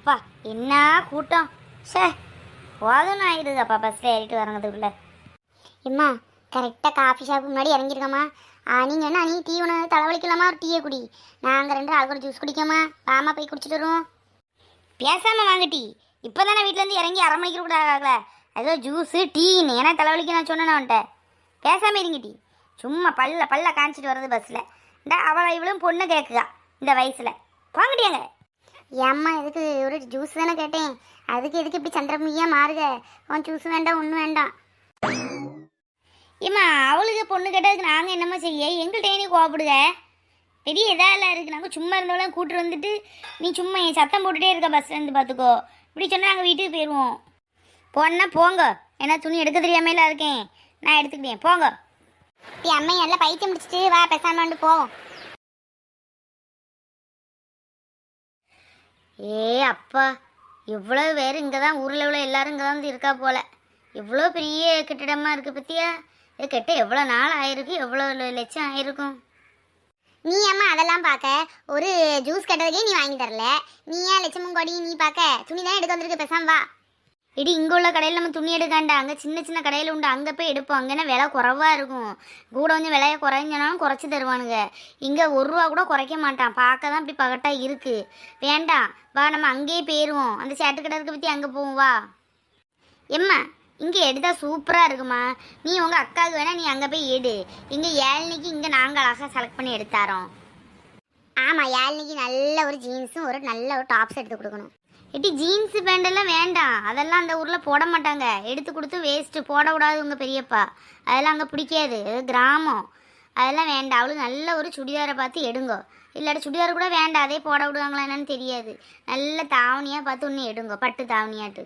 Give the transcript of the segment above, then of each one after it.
அப்பா என்ன கூட்டம்? சே போதும் ஆயிடுதுப்பா பஸ்ஸில் ஏறிட்டு வரங்கிறதுக்குள்ள இம்மா கரெக்டாக காஃபி ஷாப் முன்னாடி இறங்கிருக்கம்மா. நீங்கள் என்ன நீ டீ ஒன்று தலைவலிக்கலாமா ஒரு டீயை குடி. நாங்கள் ரெண்டு ஆள் கூட ஜூஸ் குடிக்கோமா வாமா போய் குடிச்சிட்டு வருவோம். பேசாமல் வாங்க டீ. இப்போ தானே வீட்டிலேருந்து இறங்கி அரை மணிக்கு கூட ஆகல. ஏதோ ஜூஸு டீன்னு ஏன்னா தலைவலிக்கு நான் சொன்னேன் அவன்கிட்ட. பேசாம இருங்க டீ. சும்மா பல்ல பல்ல காமிச்சிட்டு வர்றது பஸ்ஸில் இந்த அவளை இவளும் பொண்ணு கேட்குதா இந்த வயசில். வாங்கட்டியாங்க ஏம்மா எதுக்கு ஒரு ஜூஸ் தானே கேட்டேன். அதுக்கு எதுக்கு இப்படி சந்திரமுகியா மாறுக? உன் ஜூஸ் வேண்டாம் ஒன்றும் வேண்டாம். ஏம்மா அவளுக்கு பொண்ணு கேட்டதுக்கு நாங்கள் என்னம்மா செய்ய? எங்கள்கிட்ட நீ கோவப்படுங்க பெரிய இதாலாம் இருக்குது நாங்கள் சும்மா இருந்தவளாம் கூட்டு வந்துட்டு நீ சும்மா என் சத்தம் போட்டுட்டே இருக்க பஸ் இருந்து பார்த்துக்கோ இப்படி சொன்னால் நாங்கள் வீட்டுக்கு போயிடுவோம் போனா போங்க. ஏன்னா துணி எடுக்க தெரியாமல இருக்கேன். நான் எடுத்துக்கிட்டேன். போங்க. டீ அம்மை நல்லா பைத்தியம் முடிச்சிட்டு வா பேசாம வந்து போவோம் ஏ அப்பா. இவ்வளோ பேர் இங்கே தான் ஊரில் உள்ள எல்லாரும் இங்கே தான் வந்து இருக்கா போல. இவ்வளோ பெரிய கட்டிடமாக இருக்குது பத்தியா? இது கெட்ட எவ்வளோ நாள் ஆயிருக்கு எவ்வளோ லட்சம் ஆயிருக்கும்? நீ அம்மா அதெல்லாம் பார்க்க ஒரு ஜூஸ் கட்டுறதுக்கே நீ வாங்கி தரல. நீ ஏன் லட்சமும் கொடி நீ பார்க்க துணி தான் எடுக்க வந்திருக்க பேசாம வா. இடி இங்கே உள்ள கடையில் நம்ம துணி எடுக்காண்டா? அங்கே சின்ன சின்ன கடையில் உண்டு. அங்கே போய் எடுப்போம். அங்கேனா விலை குறவாக இருக்கும்? கூட கொஞ்சம் விலையை குறைஞ்சனாலும் குறைச்சி தருவானுங்க. இங்கே ஒரு ரூபா கூட குறைக்க மாட்டான். பார்க்க தான் இப்படி பகட்டாக இருக்குது வேண்டாம். வா நம்ம அங்கேயே போயிடுவோம் அந்த சேட்டு கடை இருக்க பற்றி அங்கே போவோம். வா. எம்மா இங்கே எடுத்தால் சூப்பராக இருக்குமா? நீ உங்கள் அக்காவுக்கு வேணால் நீ அங்கே போய் எடு. இங்கே ஏழ்னிக்கு இங்கே நாங்கள் அழகாக செலக்ட் பண்ணி எடுத்தாரோம் ஆமாம் ஏழ்னிக்கு நல்ல ஒரு ஜீன்ஸும் ஒரு நல்ல ஒரு டாப்ஸ் எடுத்து கொடுக்கணும். எட்டி ஜீன்ஸ் பேண்டெல்லாம் வேண்டாம். அதெல்லாம் அந்த ஊரில் போட மாட்டாங்க. எடுத்து கொடுத்து வேஸ்ட்டு போடக்கூடாது உங்கள் பெரியப்பா. அதெல்லாம் அங்கே பிடிக்காது. கிராமம். அதெல்லாம் வேண்டாம். அவளுக்கு நல்ல ஒரு சுடிதாரை பார்த்து எடுங்கோ. இல்லாட்டி சுடிதார் கூட வேண்டாம். அதே போட விடுவாங்களா என்னன்னு தெரியாது. நல்ல தாவணியாக பார்த்து ஒன்று எடுங்கோ. பட்டு தாவணியாட்டு.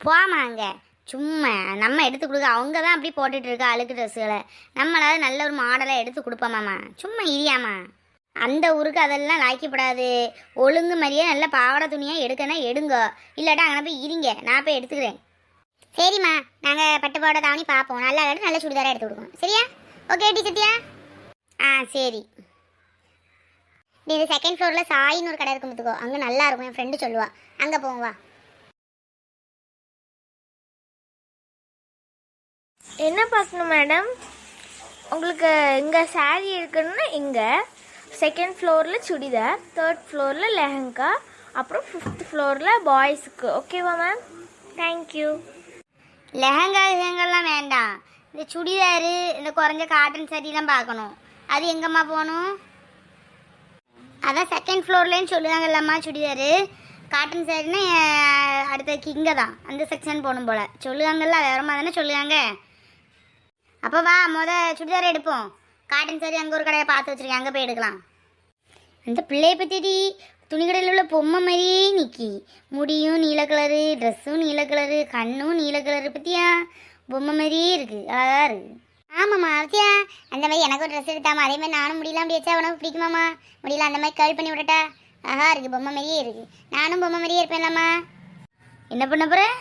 போமா அங்கே. சும்மா. நம்ம எடுத்து கொடுக்க அவங்க தான் அப்படி போட்டுட்டு இருக்கா அழுக்கு ட்ரெஸ்ஸுகளை நம்மளாவது நல்ல ஒரு மாடலாக எடுத்து கொடுப்போமாம்மா. சும்மா இரியாமா அந்த ஊருக்கு அதெல்லாம் லாய்க்கப்படாது ஒழுங்கு மாதிரியே நல்ல பாவாடை துணியாக எடுக்கனா எடுங்க. இல்லாட்டா அங்கே போய் இருங்க. நான் போய் எடுத்துக்கிறேன். சரிம்மா நாங்கள் பட்டு பாவாடை தாவணி பார்ப்போம். நல்லா இல்லாட்டி நல்ல சுடிதாராக எடுத்து கொடுக்கணும். சரியா? Okay D Sathya? ஆ சரி. இது செகண்ட் ஃப்ளோரில் சாயின்னு ஒரு கடை இருக்கும் பார்த்துக்கோ. அங்கே நல்லா இருக்கும். என் ஃப்ரெண்டு சொல்லுவா. அங்கே போவோம் வா. என்ன பார்க்கணும் மேடம் உங்களுக்கு இங்கே சாரீ இருக்குன்னா இங்கே. செகண்ட் ஃப்ளோரில் சுடிதார் தேர்ட் ஃப்ளோரில் லெஹங்கா அப்புறம் ஃபிஃப்த் ஃப்ளோரில் பாய்ஸுக்கு ஓகேவா மேம் தேங்க்யூ லெஹங்கா லெஹங்கெல்லாம் வேண்டாம். இந்த சுடிதாரு இந்த குறைஞ்ச காட்டன் சரிலாம் பார்க்கணும். அது எங்கம்மா போகணும்? அதான் செகண்ட் ஃப்ளோர்லேன்னு சொல்லுவாங்கல்லம்மா சுடிதாரு. காட்டன் சாரின்னா அடுத்ததுக்கு இங்கே தான் அந்த செக்ஷன் போகணும் போல். சொல்லுவாங்கல்ல வேறமா தானே சொல்லுவாங்க. அப்போ வா முத சுடிதார் எடுப்போம். காட்டன் சாரி அங்கே ஒரு கடையை பார்த்து வச்சுருக்கேன். அங்கே போய் எடுக்கலாம். அந்த பிள்ளைய பற்றிடி துணிக்கடையில் உள்ள பொம்மை மாதிரியே நிற்கி முடியும் நீல கலரு ட்ரெஸ்ஸும் நீல கலரு கண்ணும் நீல கலரு பற்றியா பொம்மை மாதிரியே இருக்கு. அழகாக இருக்குது ஆமாம்மா அவசியா அந்த மாதிரி எனக்கு ஒரு ட்ரெஸ் எடுத்தாமா அதே மாதிரி நானும் முடியலாம் அப்படி உனக்கு பிடிக்குமாம்மா? முடியல அந்த மாதிரி கேர்ள் பண்ணி விடட்டா அழகாக இருக்கு. பொம்மை மாதிரியே இருக்கு. நானும் பொம்மை மாதிரியே இருப்பேன்லம்மா. என்ன பண்ண போகிறேன்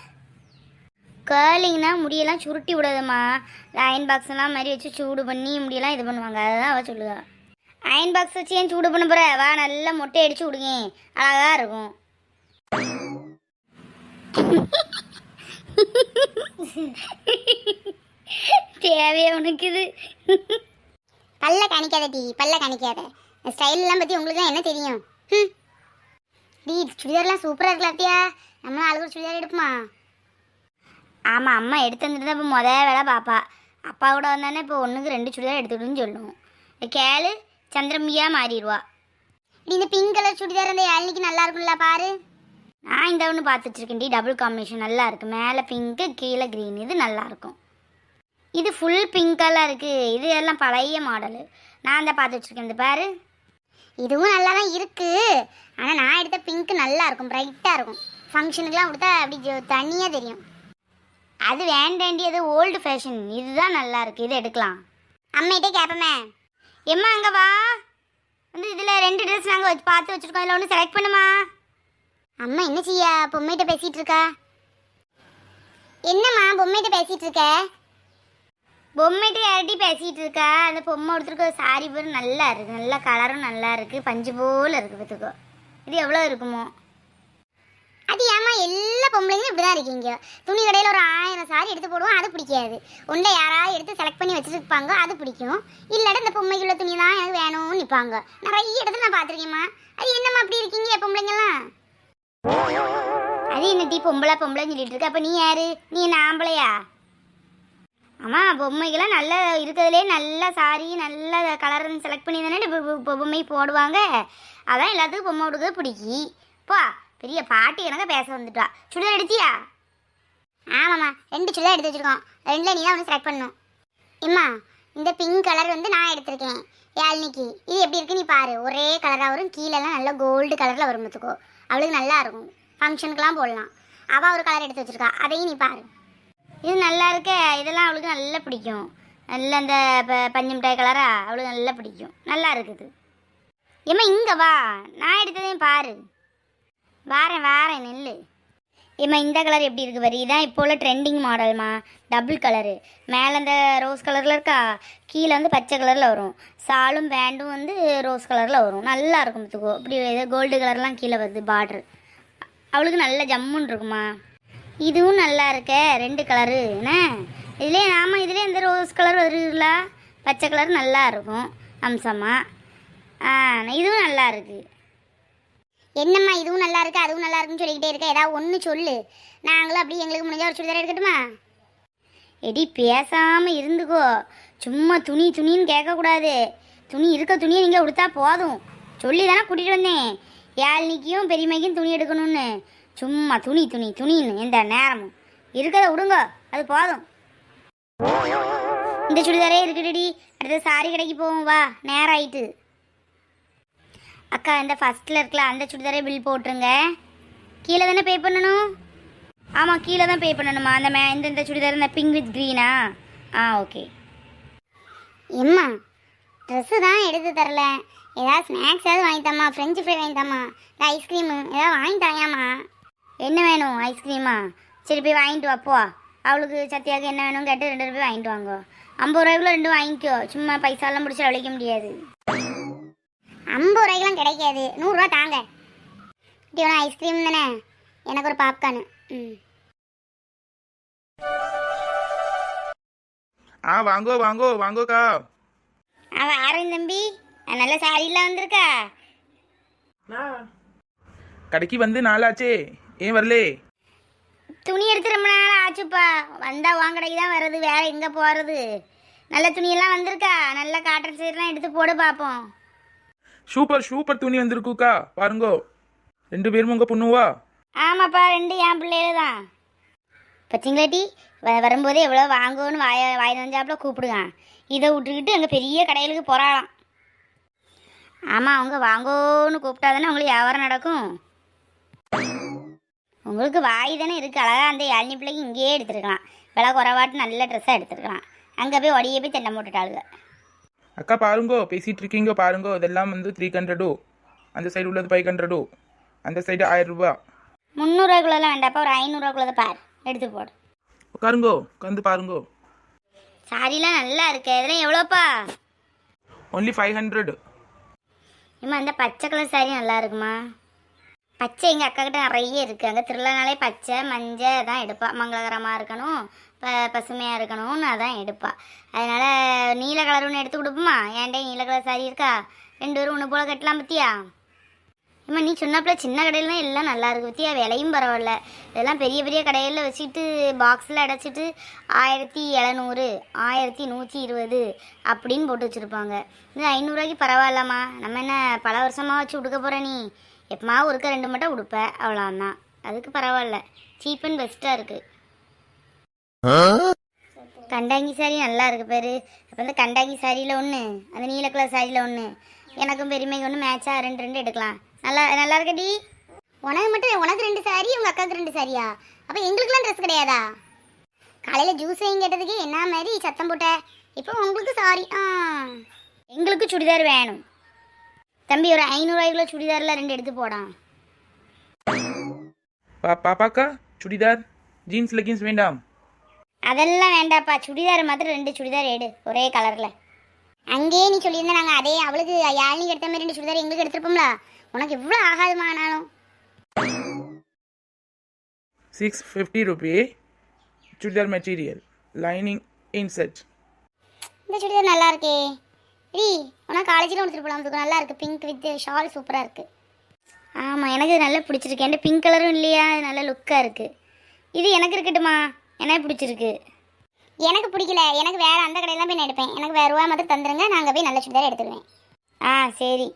கேர்லிங்னா முடியெல்லாம் சுருட்டி விடாதம்மா. அயன் பாக்ஸ்லாம் மாதிரி வச்சு சூடு பண்ணி முடியெல்லாம் இது பண்ணுவாங்க. அதுதான் அவள் சொல்லுவா. அயன் பாக்ஸ் வச்சு ஏன் சூடு பண்ண போகிற வா நல்லா மொட்டை அடிச்சு விடுங்க அழகாக இருக்கும். தேவையா உனக்கு இது பல்ல காணிக்காத டி பல்ல காணிக்காத. ஸ்டைல்லாம் பற்றி உங்களுக்கு தான் என்ன தெரியும்? டி சுடிதார்லாம் சூப்பராக இருக்கலாத்தியா நம்மளும் ஆளுக்கு சுடிதார் எடுப்போமா? ஆமாம் அம்மா எடுத்து வந்துட்டு தான் இப்போ முத வேலை பாப்பா. அப்பா கூட வந்தானே இப்போ ஒன்றுக்கு ரெண்டு சுடிதார் எடுத்துக்கிட்டுன்னு சொல்லுவோம். கேளு சந்திரமியா மாறிடுவா. இந்த பிங்க் கலர் சுடிதார் அந்த ஏழ்னிக்கு நல்லா இருக்கும்ல பாரு. நான் இந்த ஒன்று பார்த்துட்டு இருக்கேன் டி டபுள் காம்பினேஷன் நல்லா இருக்கு. மேலே பிங்க்கு கீழே க்ரீன் இது நல்லா இருக்கும். இது ஃபுல் பிங்காலாம் இருக்கு. இது எல்லாம் பழைய மாடலு நான் தான் பார்த்து வச்சிருக்கேன் இந்த பாரு. இதுவும் நல்லா தான் இருக்கு. ஆனால் நான் எடுத்த பிங்க் நல்லா இருக்கும் பிரைட்டாக இருக்கும். ஃபங்க்ஷனுக்குலாம் கொடுத்தா அப்படி தனியாக தெரியும். அது வேண்டாண்டி அது ஓல்டு ஃபேஷன் இதுதான் நல்லா இருக்கு. இது எடுக்கலாம். அம்மையிட்டே கேட்பமே எம்மா அங்கே வா. வந்து இதில் ரெண்டு ட்ரெஸ் நாங்கள் வச்சு பார்த்து வச்சுருக்கோம். இதில் ஒன்று செலக்ட் பண்ணுமா? அம்மா என்ன செய்ய? பொம்மைகிட்ட பேசிகிட்டு இருக்கா? என்னம்மா பொம்மைகிட்ட பேசிகிட்டு இருக்க? பொம்மைகிட்ட யார்ட்டி பேசிகிட்டு இருக்கா? அந்த பொம்மை ஒருத்தருக்கு சாரி பேர் நல்லா இருக்குது நல்ல கலரும் நல்லா இருக்குது பஞ்சு போல் இருக்குது பார்த்துக்கோ. இது எவ்வளோ இருக்குமோ? அது ஏமா எல்லா பொம்பளைங்களும் இப்படி தான் இருக்கீங்க. துணி கடையில் ஒரு ஆயிரம் சாரி எடுத்து போடுவோம் அது பிடிக்காது. உள்ள யாராவது எடுத்து செலக்ட் பண்ணி வச்சுருப்பாங்க அது பிடிக்கும். இல்லாட்ட இந்த பொம்மைக்குள்ள துணி தான் எனக்கு வேணும்னு நிற்பாங்க நிறைய இடத்துல நான் பார்த்துருக்கேம்மா. அது என்னம்மா அப்படி இருக்கீங்க பொம்பளைங்கெல்லாம் அது என்ன டீ பொம்பளை பொம்பளைன்னு சொல்லிட்டு இருக்க. அப்போ நீ யாரு? நீ என்ன ஆம்பளையா? ஆமா பொம்மைக்கெல்லாம் நல்லா இருக்கிறதுலே நல்ல சாரி நல்ல கலர் செலக்ட் பண்ணி தானே பொம்மை போடுவாங்க. அதான் எல்லாத்துக்கும் பொம்மை கொடுக்க பிடிக்கி பா. பெரிய பாட்டி எனக்கு பேச வந்துட்டா. சுடிதார் எடுத்தியா? ஆமாம்மா ரெண்டு சுடிதார் எடுத்து வச்சுருக்கோம். ரெண்டில் நீ தான் வந்து செலக்ட் பண்ணணும். இம்மா இந்த பிங்க் கலர் வந்து நான் எடுத்திருக்கேன். யாழ்னிக்கு இது எப்படி இருக்கு நீ பாரு. ஒரே கலராக வரும். கீழெல்லாம் நல்லா கோல்டு கலரில் வரும் பார்த்துக்கோ. அவளுக்கு நல்லா இருக்கும். ஃபங்க்ஷனுக்குலாம் போடலாம். அவள் ஒரு கலர் எடுத்து வச்சிருக்கா. அதையும் நீ பாரு. இது நல்லா இருக்க. இதெல்லாம் அவளுக்கு நல்லா பிடிக்கும். நல்ல அந்த ப- பஞ்சு மிட்டாய் கலராக அவளுக்கு நல்லா பிடிக்கும். நல்லா இருக்குது. ஏம்மா இங்கே வா. நான் எடுத்ததையும் பாரு. வாரேன் வாரேன் நெல் ஏம்மா இந்த கலர் எப்படி இருக்குது வரி இதான் இப்போ உள்ள ட்ரெண்டிங் மாடல்மா டபுள் கலரு மேலே அந்த ரோஸ் கலரில் இருக்கா? கீழே வந்து பச்சை கலரில் வரும். சாலும் பேண்டும் வந்து ரோஸ் கலரில் வரும். நல்லா இருக்கும் பார்த்துக்கோ இப்படி ஏதோ கோல்டு கலர்லாம் கீழே வருது பார்ட்ரு அவளுக்கு நல்ல ஜம்முன்னு இருக்குமா? இதுவும் நல்லா இருக்க ரெண்டு கலரு என்ன? இதுலேயே ஆமாம் இதுலேயே இந்த ரோஸ் கலர் வருதுல? பச்சை கலர் நல்லா இருக்கும். அம்சமாக ஆ இதுவும் நல்லா இருக்குது என்னம்மா இதுவும் நல்லா இருக்கு அதுவும் நல்லா இருக்குன்னு சொல்லிக்கிட்டே இருக்க? ஏதாவது ஒன்று சொல்லு. நாங்களும் அப்படியே எங்களுக்கு முடிஞ்ச ஒரு சுடிதார் எடுக்கட்டுமா? எடி பேசாமல் இருந்துக்கோ. சும்மா துணி துணின்னு கேட்கக்கூடாது. துணி இருக்க துணியை நீங்கள் கொடுத்தா போதும். சொல்லி தானே கூட்டிகிட்டு வந்தேன். யாழ்னிக்கும் பெரியமைக்கும் துணி எடுக்கணும்னு. சும்மா துணி துணி துணின்னு எந்த நேரமும். இருக்கதை விடுங்க அது போதும். இந்த சுடிதாரே இருக்கட்டுடி அடுத்த சாரி கடைக்கு போவோம் வா. நேரம் ஆயிட்டு. அக்கா இந்த ஃபர்ஸ்ட்டில் இருக்கல அந்த சுடிதாரே பில் போட்டுருங்க. கீழே தானே பே பண்ணணும்? ஆமாம் கீழே தான் பே பண்ணணுமா? அந்த மே இந்த இந்த சுடிதார் இந்த பிங்க் வித் க்ரீனா ஆ ஓகே எம்மா ட்ரெஸ்ஸு தான் எடுத்து தரல. ஏதாவது ஸ்நாக்ஸ் ஏதாவது வாங்கி தாம்மா ஃப்ரெஞ்சு ஃப்ரை வாங்கி தாம்மா இல்லை ஐஸ்கிரீமு ஏதாவது வாங்கி தாயாம்மா? என்ன வேணும் ஐஸ்கிரீமா சரி போய் வாங்கிட்டு வாப்போ அவளுக்கு சத்யாவுக்கு என்ன வேணும் கேட்டு ரெண்டு போய் வாங்கிட்டு வாங்க. ஐம்பது ரூபாய்க்குள்ள ரெண்டும் வாங்கிக்கோ. சும்மா பைசாலாம் முடிச்சு அழைக்க முடியாது. ஐம்பது ரூபாய்க்கெலாம் கிடைக்காது. நூறுரூவா தாங்க. இப்படி வேணா ஐஸ்கிரீம் தானே? எனக்கு ஒரு பாப்கார்னு ம். ஆ வாங்கோ வாங்கோ வாங்கோக்கா. அவன் ஆரன் தம்பி நல்ல சாரிலாம் வந்திருக்கா. கடைக்கு வந்து நாளாச்சே. ஏன் வரலே? துணி எடுத்து ரொம்ப நாள் ஆச்சுப்பா. வந்தா உன் கடைக்கு தான் வருது வேற எங்கே போகிறது நல்ல துணியெல்லாம் வந்திருக்கா. நல்ல காட்டன் சீரெலாம் எடுத்து போடு பார்ப்போம் சூப்பர் சூப்பர் துணி வந்திருக்குக்கா. பாருங்கோ. ரெண்டு பேரும் உங்க பொண்ணுவா? ஆமாப்பா ரெண்டு என் பிள்ளைகள் தான் பச்சிங்களாட்டி வ வரும்போதே எவ்வளோ வாங்குவோன்னு வாய வாய் வந்தாப்புல கூப்பிடுங்க இதை விட்டுக்கிட்டு அங்கே பெரிய கடைகளுக்கு போகிறாளாம் ஆமாம் அவங்க வாங்கோன்னு கூப்பிட்டா தானே உங்களுக்கு வியாபாரம் நடக்கும். உங்களுக்கு வாய் தானே இருக்குது அழகாக அந்த யாழ்னி பிள்ளைக்கு இங்கேயே எடுத்துருக்கலாம். விலை குறைவாட்டு நல்ல ட்ரெஸ்ஸாக எடுத்துருக்கலாம். அங்கே போய் ஒடியே போய் தென்னை போட்டுட்டாளுங்க. அக்கா பாருங்கோ பேசிட்டு இருக்கீங்க பாருங்கோ இதெல்லாம் வந்து த்ரீ ஹண்ட்ரடோ அந்த சைடு உள்ளது ஃபைவ் ஹண்ட்ரடோ அந்த சைடு ஆயிரம் ரூபா. முந்நூறுவாக்குள்ளலாம் வேண்டாப்பா ஒரு ஐநூறுவாக்குள்ளதை பார் எடுத்து போடு. உட்காருங்கோ உட்காந்து பாருங்கோ. சாரிலாம் நல்லா இருக்கு இதெல்லாம் எவ்வளோப்பா? ஒன்லி ஃபைவ் ஹண்ட்ரட் இம்மா இந்த பச்சை கலர் சாரி நல்லா இருக்குமா? பச்சை எங்கள் அக்கா கிட்ட நிறைய இருக்குது அங்கே திருவிழானாலே பச்சை மஞ்சள் தான் எடுப்பா மங்களகரமாக இருக்கணும். ப பசுமையாக இருக்கணும்னு அதான் எடுப்பாள் அதனால் நீல கலர் ஒன்று எடுத்து கொடுப்போமா? ஏன்டே நீல கலர் சாரி இருக்கா? ரெண்டு பேரும் ஒன்று போல் கட்டலாம் பத்தியா? இம்மா நீ சொன்னப்பல சின்ன கடையிலாம் தான் எல்லாம் நல்லா இருக்கு பத்தியா? விலையும் பரவாயில்ல. இதெல்லாம் பெரிய பெரிய கடையில் வச்சுட்டு பாக்ஸில் அடைச்சிட்டு ஆயிரத்தி எழுநூறு ஆயிரத்தி நூற்றி இருபது அப்படின்னு போட்டு வச்சுருப்பாங்க. இது ஐநூறுரூவாய்க்கு பரவாயில்லம்மா. நம்ம என்ன பல வருஷமாக வச்சு உடுக்க போகிற நீ? எப்பமா ஒருக்க ரெண்டு மட்டும் உடுப்ப. அவ்வளோதான் அதுக்கு பரவாயில்ல. சீப் அண்ட் பெஸ்ட்டாக இருக்குது கண்டாங்கி சாரி நல்லா இருக்கு பேரு. அப்போ இந்த கண்டாங்கி சாரியில் ஒன்று அந்த நீல கலர் சாரியில் ஒன்று எனக்கும் பெருமைக்கு ஒன்று மேட்சாக ரெண்டு ரெண்டு எடுக்கலாம். நல்லா நல்லா இருக்கடி உனக்கு மட்டும் உனக்கு ரெண்டு சாரி உங்கள் அக்காவுக்கு ரெண்டு சாரியா அப்போ எங்களுக்குலாம் ட்ரெஸ் கிடையாதா? காலையில் ஜூஸ் வாங்கி கேட்டதுக்கு என்ன மாதிரி சத்தம் போட்ட? இப்போ உங்களுக்கு சாரி ஆ. எங்களுக்கு சுடிதார் வேணும். தம்பி ஒரு ஐநூறுரூவாய்க்குள்ள சுடிதாரில் ரெண்டு எடுத்து போடான் பாப்பாக்கா சுடிதார் ஜீன்ஸ் லெகின்ஸ் வேண்டாம். அதெல்லாம் வேண்டாப்பா. சுடிதார் மாத்திரம் ரெண்டு சுடிதார் எடு. ஒரே கலரில் அங்கேயே நீ சொல்லியிருந்தா நாங்கள் அதே அவளுக்கு யாழினிக்கு எடுத்த மாதிரி ரெண்டு சுடிதார் எங்களுக்கு எடுத்துருப்போம்ல. உனக்கு எவ்வளோ ஆகாதுமா ஆனாலும். Six fifty rupee churidar material lining inset இந்த சுடிதார் நல்லா இருக்கே. டி உனக்கு காலேஜில் எடுத்துகிட்டு போகலாம் இதுக்கு நல்லா இருக்கு. பிங்க் வித் ஷால் சூப்பராக இருக்கு. ஆமாம் எனக்கு இது நல்லா பிடிச்சிருக்கு. என்கிட்ட பிங்க் கலரும் இல்லையா? இது நல்ல லுக்காக இருக்குது இது எனக்கு இருக்கட்டுமா? எனக்கு பிடிச்சிருக்கு. எனக்கு பிடிக்கல. எனக்கு வேறு அந்த கடையில் தான் போய் நான் எடுப்பேன். எனக்கு வேறு ரூபா மட்டும் தந்துடுங்க நாங்கள் போய் நல்ல சுடிதார் எடுத்துருவேன். ஆ சரி.